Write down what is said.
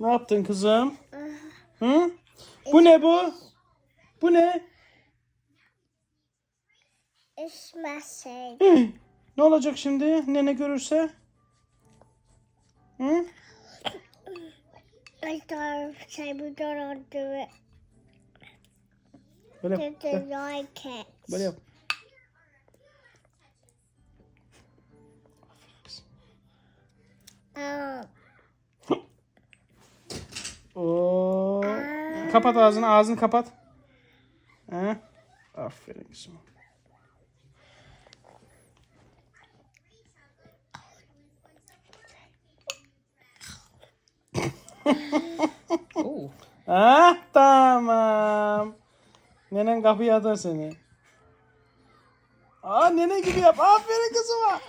Ne yaptın kızım? Hı? Bu ne bu? Bu ne? İçmesin. Hı. Ne olacak şimdi? Nene görürse? Hı? İt. Böyle yap. Gel. Böyle yap. Oh. Kapat ağzını, ağzını kapat. He? Aferin kızım. Ah tamam. Nenen kapıya atar seni. Aa nene gibi yap. Aferin kızıma.